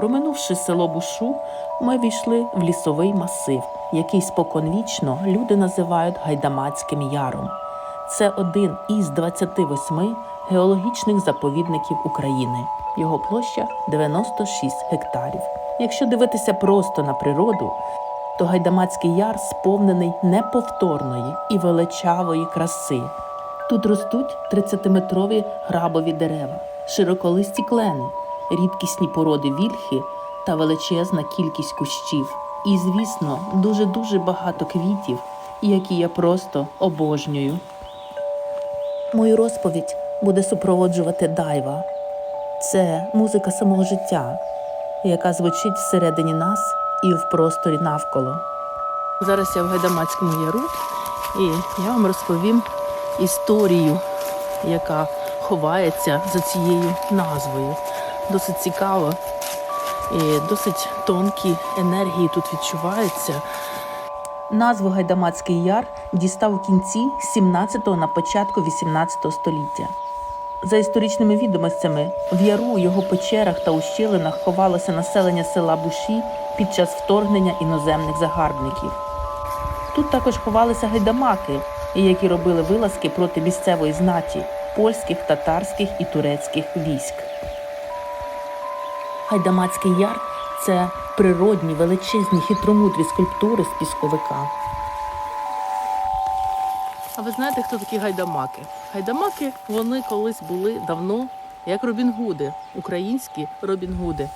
Проминувши село Бушу, ми війшли в лісовий масив, який споконвічно люди називають Гайдамацьким яром. Це один із 28 геологічних заповідників України. Його площа 96 гектарів. Якщо дивитися просто на природу, то Гайдамацький яр сповнений неповторної і величавої краси. Тут ростуть 30-метрові грабові дерева, широколисті клени, рідкісні породи вільхи та величезна кількість кущів. І, звісно, дуже-дуже багато квітів, які я просто обожнюю. Мою розповідь буде супроводжувати дайва. Це музика самого життя, яка звучить всередині нас і в просторі навколо. Зараз я в Гайдамацькому яру, і я вам розповім історію, яка ховається за цією назвою. Досить цікаво і досить тонкі енергії тут відчуваються. Назву Гайдамацький яр дістав у кінці 17-го на початку 18 століття. За історичними відомостями, в яру у його печерах та ущелинах ховалося населення села Буші під час вторгнення іноземних загарбників. Тут також ховалися гайдамаки, які робили вилазки проти місцевої знаті польських, татарських і турецьких військ. Гайдамацький яр це природні величезні хитромудрі скульптури з пісковика. А ви знаєте, хто такі гайдамаки? Гайдамаки вони колись були давно як Робін Гуди, українські Робін Гуди.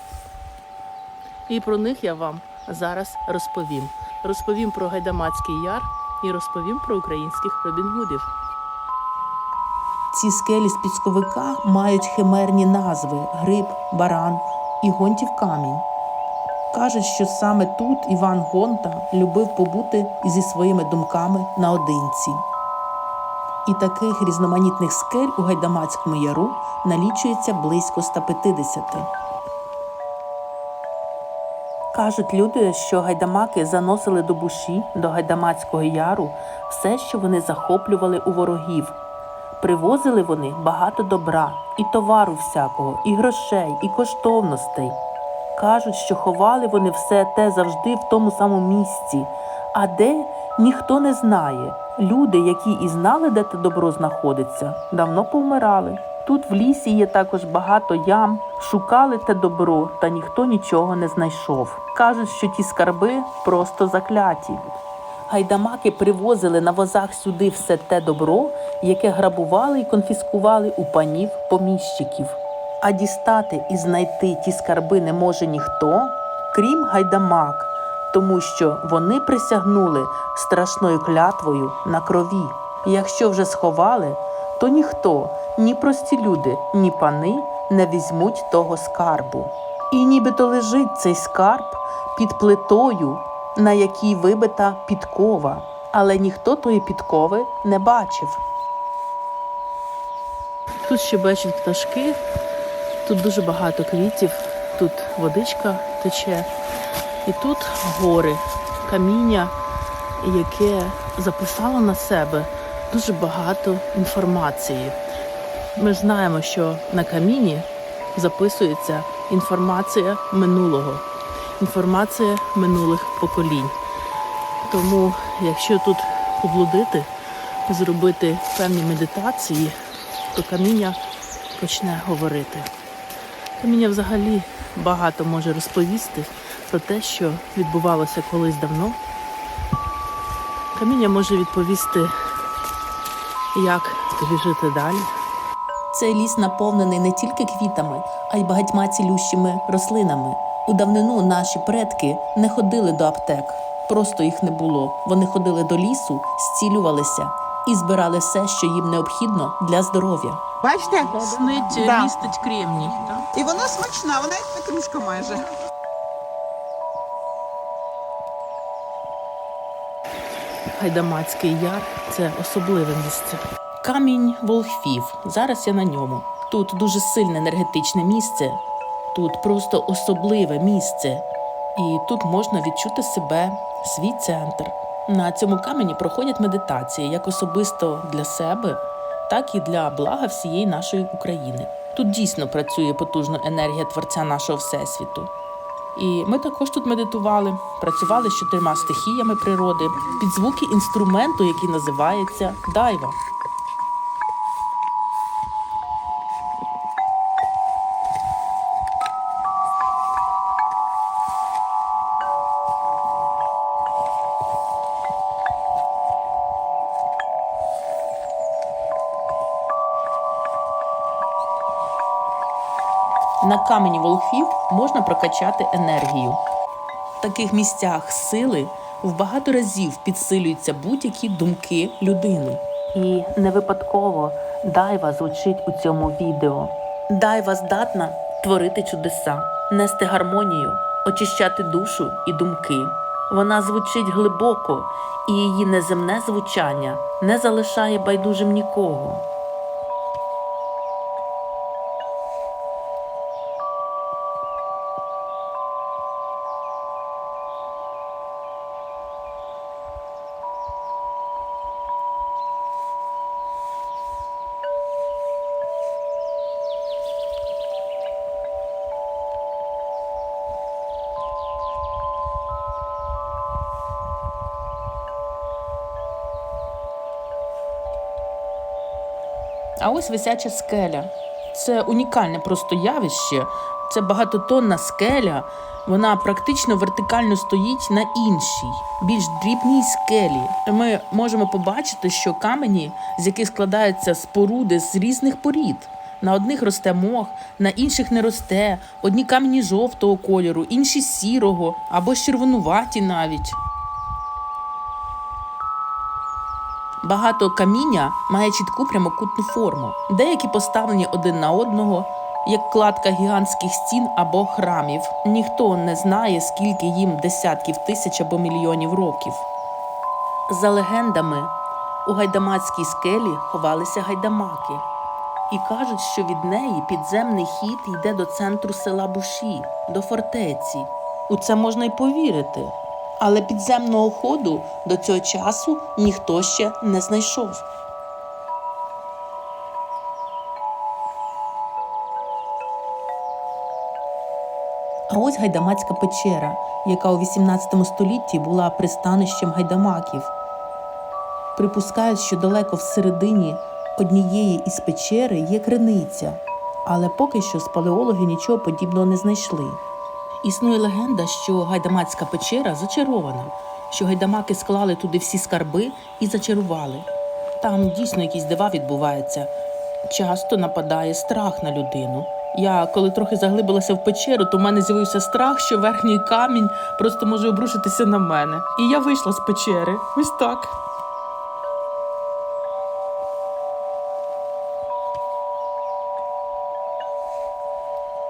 І про них я вам зараз розповім. Розповім про Гайдамацький яр і розповім про українських Робін Гудів. Ці скелі з пісковика мають химерні назви гриб, баран і гонтів камінь. Кажуть, що саме тут Іван Гонта любив побути зі своїми думками наодинці. І таких різноманітних скель у Гайдамацькому яру налічується близько 150. Кажуть люди, що гайдамаки заносили до буші, до Гайдамацького яру все, що вони захоплювали у ворогів. Привозили вони багато добра, і товару всякого, і грошей, і коштовностей. Кажуть, що ховали вони все те завжди в тому самому місці, а де ніхто не знає. Люди, які і знали, де те добро знаходиться, давно повмирали. Тут в лісі є також багато ям, шукали те добро, та ніхто нічого не знайшов. Кажуть, що ті скарби просто закляті. Гайдамаки привозили на возах сюди все те добро, яке грабували і конфіскували у панів поміщиків. А дістати і знайти ті скарби не може ніхто, крім гайдамак, тому що вони присягнули страшною клятвою на крові. Якщо вже сховали, то ніхто, ні прості люди, ні пани не візьмуть того скарбу. І нібито лежить цей скарб під плитою, на якій вибита підкова, але ніхто тої підкови не бачив. Тут ще бачать пташки, тут дуже багато квітів, тут водичка тече, і тут гори, каміння, яке записало на себе дуже багато інформації. Ми знаємо, що на каміні записується інформація минулого, інформація минулих поколінь. Тому, якщо тут поблудити, зробити певні медитації, то каміння почне говорити. Каміння взагалі багато може розповісти про те, що відбувалося колись давно. Каміння може відповісти, як тобі жити далі. Цей ліс наповнений не тільки квітами, а й багатьма цілющими рослинами. У давнину наші предки не ходили до аптек, просто їх не було. Вони ходили до лісу, зцілювалися і збирали все, що їм необхідно для здоров'я. Бачите? Снить Да. містить кремній. Так? І вона смачна, вона як петрушка майже. Гайдамацький яр це особливе місце. Камінь волхвів. Зараз я на ньому. Тут дуже сильне енергетичне місце. Тут просто особливе місце. І тут можна відчути себе, свій центр. На цьому камені проходять медитації як особисто для себе, так і для блага всієї нашої України. Тут дійсно працює потужна енергія творця нашого всесвіту. І ми також тут медитували, працювали з чотирма стихіями природи під звуки інструменту, який називається дайва. На камені волхвів можна прокачати енергію. В таких місцях сили в багато разів підсилюються будь-які думки людини. І не випадково дайва звучить у цьому відео. Дайва здатна творити чудеса, нести гармонію, очищати душу і думки. Вона звучить глибоко, і її неземне звучання не залишає байдужим нікого. Ось висяча скеля. Це унікальне просто явище. Це багатотонна скеля. Вона практично вертикально стоїть на іншій, більш дрібній скелі. Ми можемо побачити, що камені, з яких складаються споруди з різних порід. На одних росте мох, на інших не росте. Одні камені жовтого кольору, інші сірого або червонуваті навіть. Багато каміння має чітку прямокутну форму. Деякі поставлені один на одного, як кладка гігантських стін або храмів. Ніхто не знає, скільки їм десятків тисяч або мільйонів років. За легендами, у гайдамацькій скелі ховалися гайдамаки, і кажуть, що від неї підземний хід йде до центру села Буші, до фортеці. У це можна й повірити. Але підземного ходу до цього часу ніхто ще не знайшов. А ось гайдамацька печера, яка у 18 столітті була пристанищем гайдамаків. Припускають, що далеко всередині однієї із печери є криниця, але поки що спалеологи нічого подібного не знайшли. Існує легенда, що гайдамацька печера зачарована, що гайдамаки склали туди всі скарби і зачарували. Там дійсно якісь дива відбуваються. Часто нападає страх на людину. Я коли трохи заглибилася в печеру, то в мене з'явився страх, що верхній камінь просто може обрушитися на мене. І я вийшла з печери. Ось так.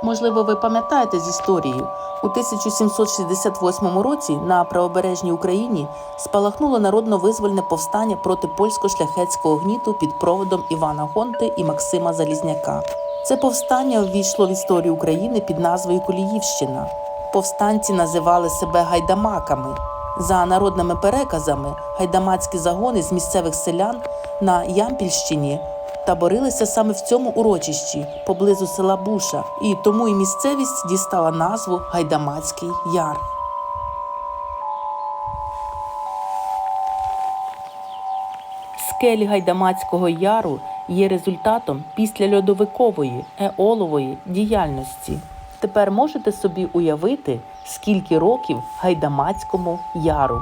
Можливо, ви пам'ятаєте з історією. У 1768 році на правобережній Україні спалахнуло народно-визвольне повстання проти польсько-шляхетського гніту під проводом Івана Гонти і Максима Залізняка. Це повстання ввійшло в історію України під назвою Коліївщина. Повстанці називали себе гайдамаками. За народними переказами, гайдамацькі загони з місцевих селян на Ямпільщині таборилися саме в цьому урочищі поблизу села Буша, і тому і місцевість дістала назву Гайдамацький Яр. Скелі Гайдамацького яру є результатом післяльодовикової еолової діяльності. Тепер можете собі уявити, скільки років Гайдамацькому яру.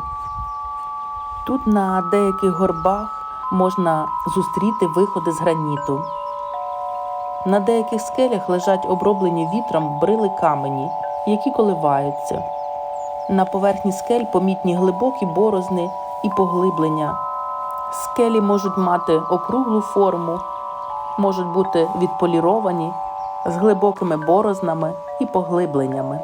Тут на деяких горбах можна зустріти виходи з граніту. На деяких скелях лежать оброблені вітром брили камені, які коливаються. На поверхні скель помітні глибокі борозни і поглиблення. Скелі можуть мати округлу форму, можуть бути відполіровані з глибокими борознами і поглибленнями.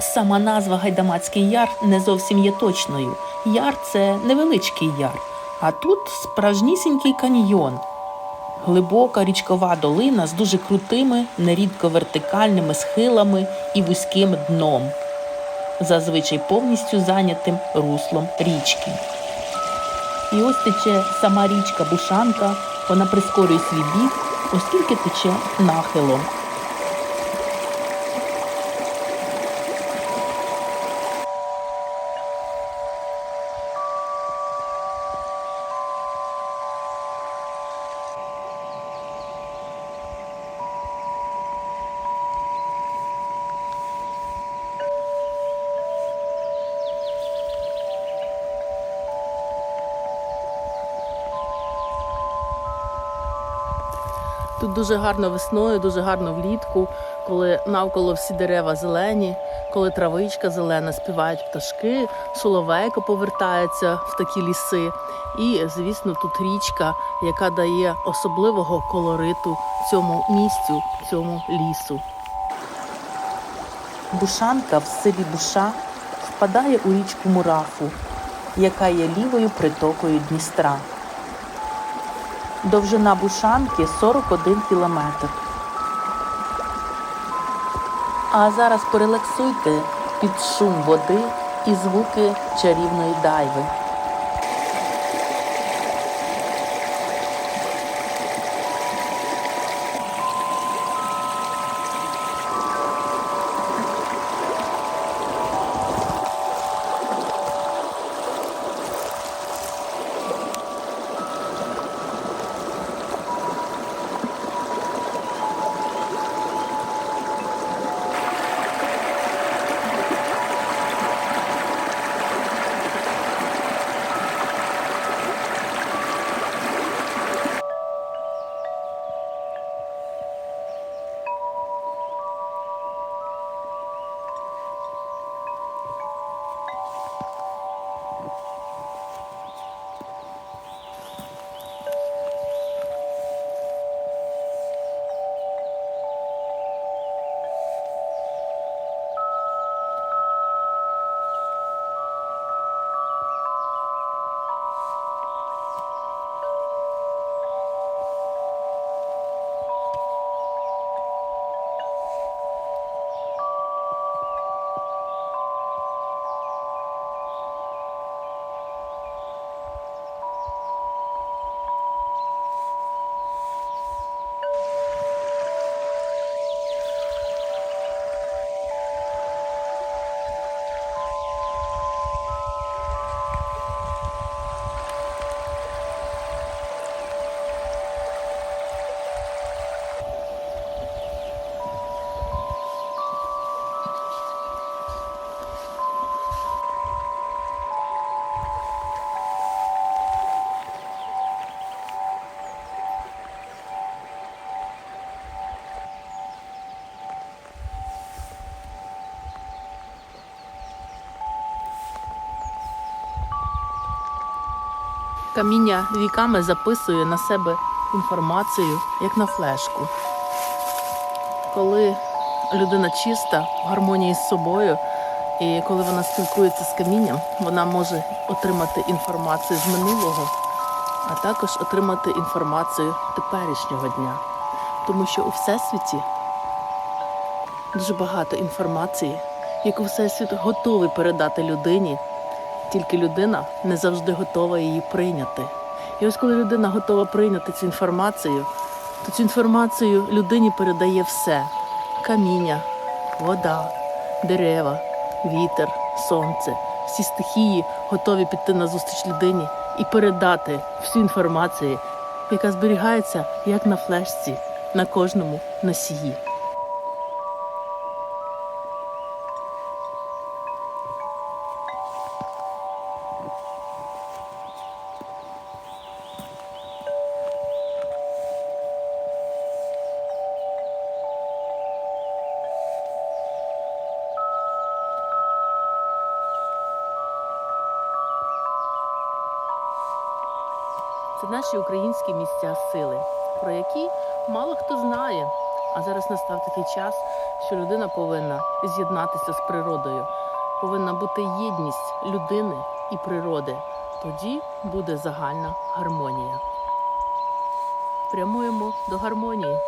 Сама назва Гайдамацький яр не зовсім є точною. Яр це невеличкий яр. А тут справжнісінький каньйон. Глибока річкова долина з дуже крутими, нерідко вертикальними схилами і вузьким дном, зазвичай повністю зайнятим руслом річки. І ось тече сама річка Бушанка, вона прискорює свій біг, оскільки тече нахилом. Тут дуже гарно весною, дуже гарно влітку, коли навколо всі дерева зелені, коли травичка зелена, співають пташки, соловейко повертається в такі ліси. І, звісно, тут річка, яка дає особливого колориту цьому місцю, цьому лісу. Бушанка в селі Буша впадає у річку Мурафу, яка є лівою притокою Дністра. Довжина бушанки 41 кілометр. А зараз порелаксуйте під шум води і звуки чарівної дайви. Каміння віками записує на себе інформацію, як на флешку. Коли людина чиста, в гармонії з собою, і коли вона спілкується з камінням, вона може отримати інформацію з минулого, а також отримати інформацію теперішнього дня. Тому що у всесвіті дуже багато інформації, яку всесвіт готовий передати людині тільки людина не завжди готова її прийняти. І ось коли людина готова прийняти цю інформацію, то цю інформацію людині передає все: каміння, вода, дерева, вітер, сонце. Всі стихії готові піти на зустріч людині і передати всю інформацію, яка зберігається як на флешці на кожному носії. Що людина повинна з'єднатися з природою. Повинна бути єдність людини і природи. Тоді буде загальна гармонія. Прямуємо до гармонії.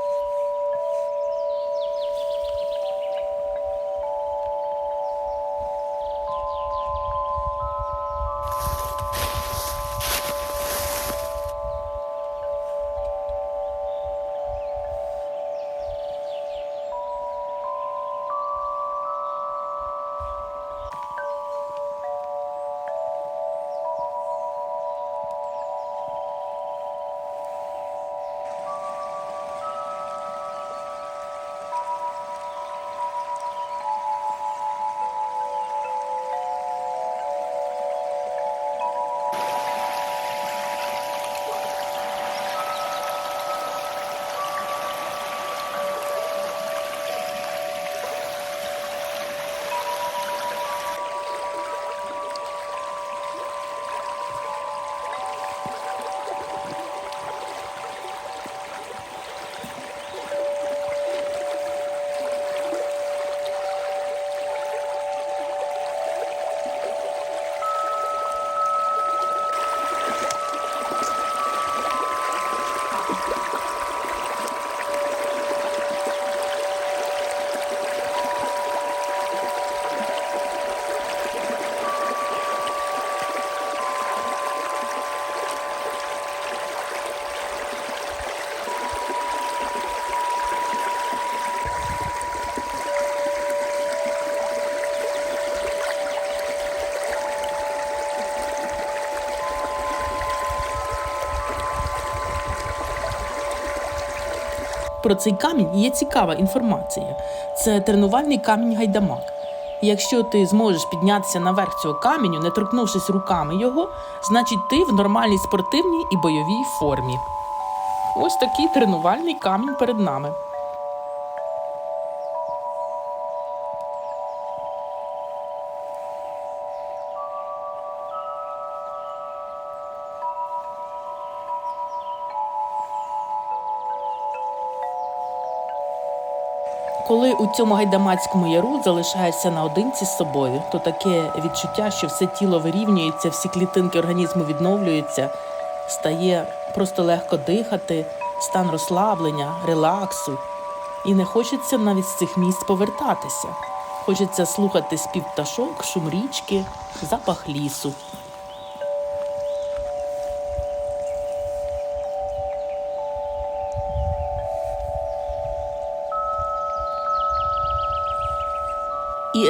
Про цей камінь є цікава інформація. Це тренувальний камінь гайдамак. Якщо ти зможеш піднятися наверх цього каменю, не торкнувшись руками його, значить ти в нормальній спортивній і бойовій формі. Ось такий тренувальний камінь перед нами. Коли у цьому гайдамацькому яру залишаєшся наодинці з собою, то таке відчуття, що все тіло вирівнюється, всі клітинки організму відновлюються, стає просто легко дихати, стан розслаблення, релаксу. І не хочеться навіть з цих місць повертатися. Хочеться слухати спів пташок, шум річки, запах лісу.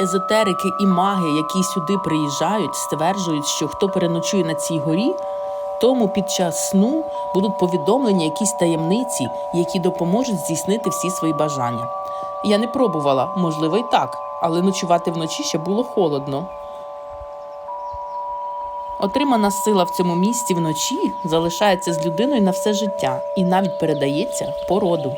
Езотерики, і маги, які сюди приїжджають, стверджують, що хто переночує на цій горі, тому під час сну будуть повідомлені якісь таємниці, які допоможуть здійснити всі свої бажання. Я не пробувала, можливо, і так, але ночувати вночі ще було холодно. Отримана сила в цьому місці вночі залишається з людиною на все життя і навіть передається по роду.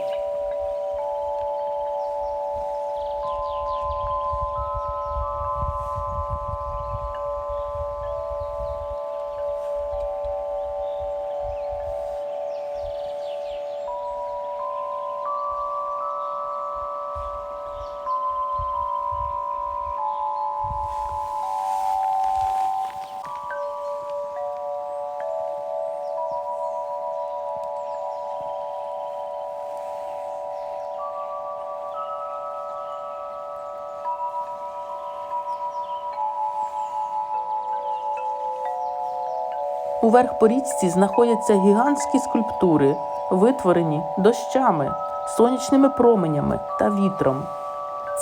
Уверх по річці знаходяться гігантські скульптури, витворені дощами, сонячними променями та вітром.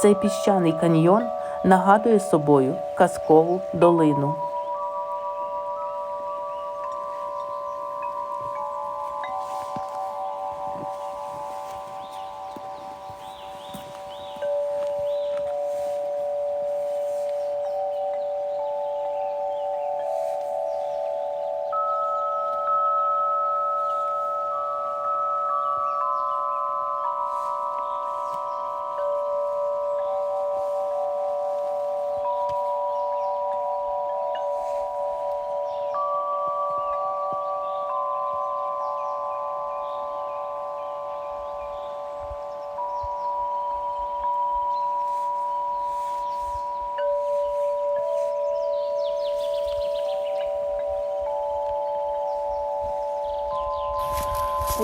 Цей піщаний каньйон нагадує собою казкову долину.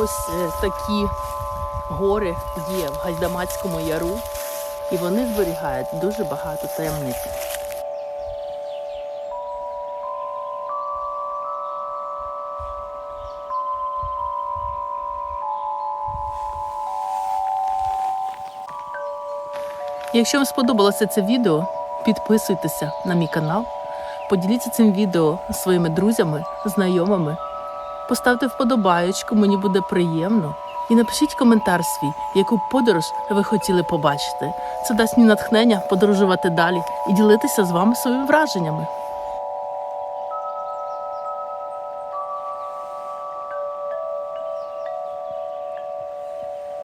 Ось е, такі гори є в Гайдамацькому яру, і вони зберігають дуже багато таємниць. Якщо вам сподобалося це відео, підписуйтеся на мій канал, поділіться цим відео своїми друзями, знайомими. Поставте вподобаєчку, мені буде приємно. І напишіть коментар свій, яку подорож ви хотіли побачити. Це дасть мені натхнення подорожувати далі і ділитися з вами своїми враженнями.